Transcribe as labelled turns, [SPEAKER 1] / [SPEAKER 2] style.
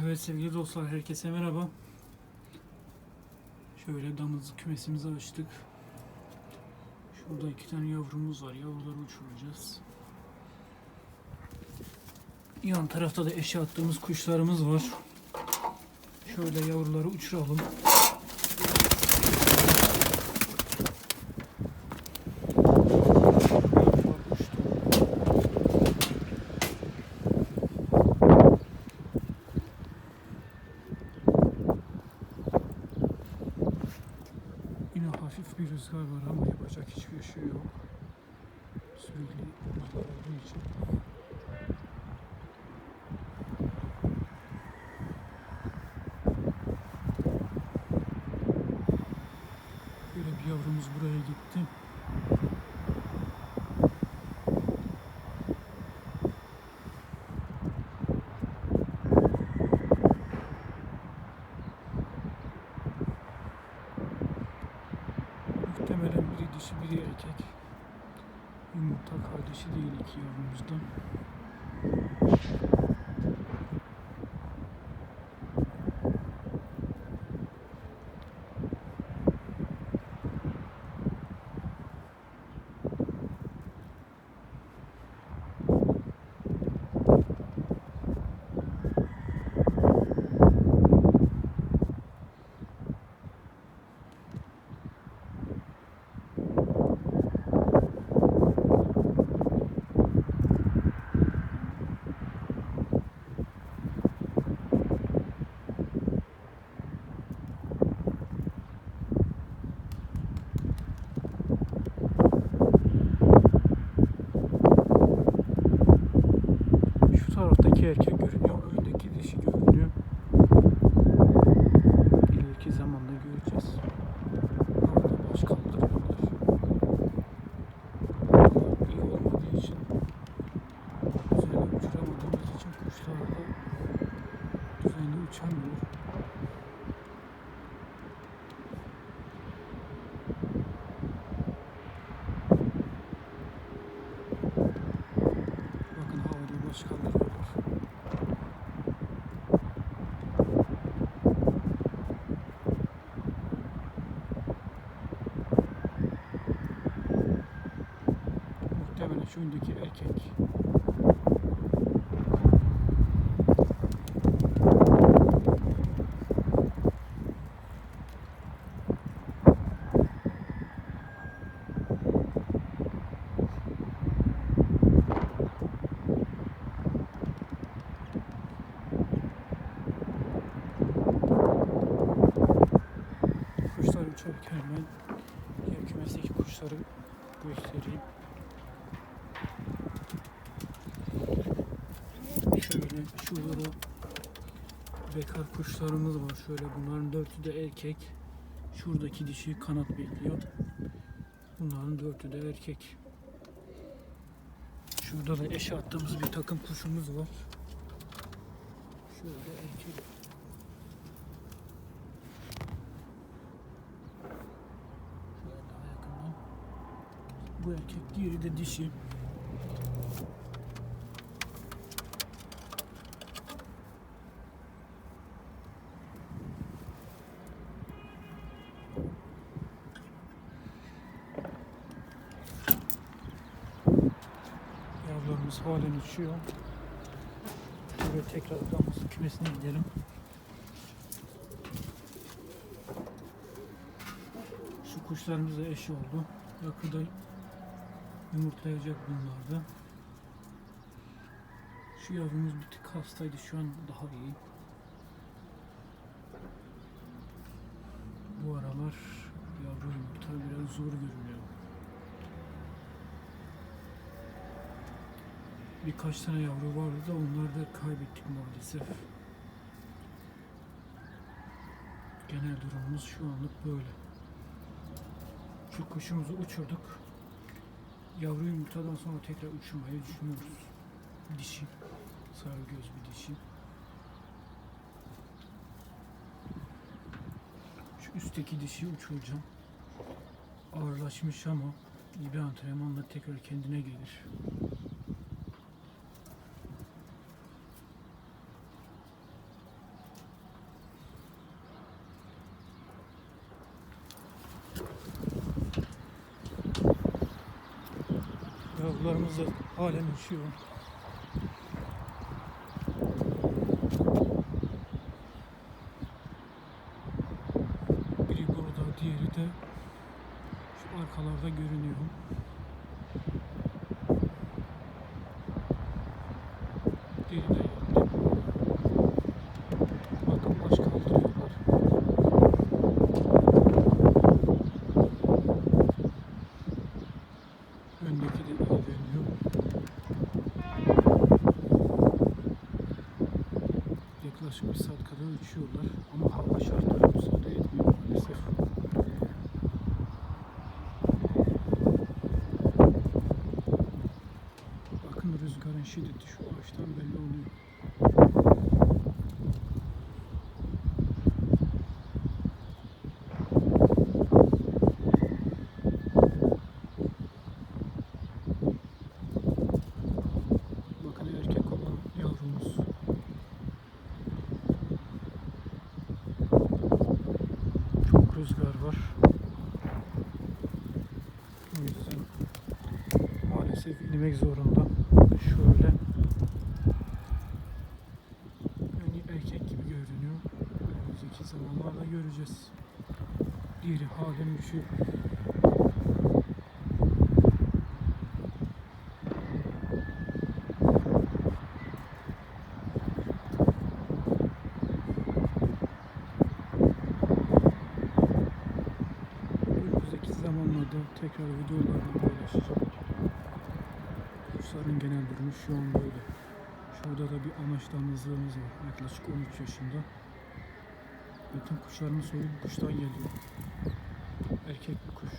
[SPEAKER 1] Evet sevgili dostlar herkese merhaba. Şöyle damızlık kümesimizi açtık. Şurada iki tane yavrumuz var. Yavruları uçuracağız. Yan tarafta da eşe attığımız kuşlarımız var. Şöyle yavruları uçuralım. Hafif bir rüzgar var ama yapacak hiçbir şey yok. Sürekli rüzgar olduğu için. Böyle bir yavrumuz buraya gitti. Dişi biri erkek. Yumurta kardeşi değil iki yavrumuzdan. Şu taraftaki erkek görünüyor, öndeki dişi görünüyor. İleriki zamanda göreceğiz. Havada baş kaldırıyorlar. Havalar iyi olmadığı için, düzenli uçuramadığımız için kuşlar da düzenli uçamıyor. Bakın havada baş kaldırıyorlar. Muhtemelen şu öndeki erkek. Kuşlar uçarken diğer kümesteki kuşları göstereyim. Şöyle şurada da bekar kuşlarımız var. Şöyle bunların dörtü de erkek. Şuradaki dişi kanat bekliyor. Bunların dörtü de erkek. Şurada da eşe attığımız bir takım kuşumuz var. Şöyle erkek. Şöyle daha yakından. Bu erkek, diğeri de dişi. Yavrularımız halen uçuyor. Şöyle tekrar damızlık kümesine gidelim. Şu kuşlarımız da eşi oldu. Yakında yumurtlayacak bunlar da. Şu yavrumuz bir tık hastaydı. Şu an daha iyi. Bu aralar yavru yumurta biraz zor görünüyor. Birkaç tane yavru vardı da onları da kaybettik maalesef. Genel durumumuz şu anlık böyle. Şu kuşumuzu uçurduk. Yavru yumurtadan sonra tekrar uçurmayı düşünüyoruz. Dişi. Sarı göz bir dişi. Şu üstteki dişi uçuracağım. Ağırlaşmış ama iyi bir antrenmanla tekrar kendine gelir. Yavrularımız da halen uçuyor. Biri burada, diğeri de şu arkalarda görünüyor. Diğeri de. Bakın baş kaldırıyorlar. Öndeki de ilerliyor. Yaklaşık bir saat kadar uçuyorlar ama hava şartları müsaade etmiyor maalesef. Bakın rüzgarın şiddeti şu ağaçtan belli oluyor. Bakın erkek olan yavrumuz. Var. O yüzden maalesef inmek zorunda. Şöyle. Yani erkek gibi görünüyor. Önümüzdeki zamanlarda göreceğiz. Diğeri halen düşüyor. Önümüzdeki zamanlarda tekrar videolarla paylaşacağım. Kuşların genel durumu şu an böyle. Şurada da bir anaç damızlığımız var. Yaklaşık 13 yaşında. Bütün kuşlarımız soyu kuştan geliyor. Erkek bir kuş.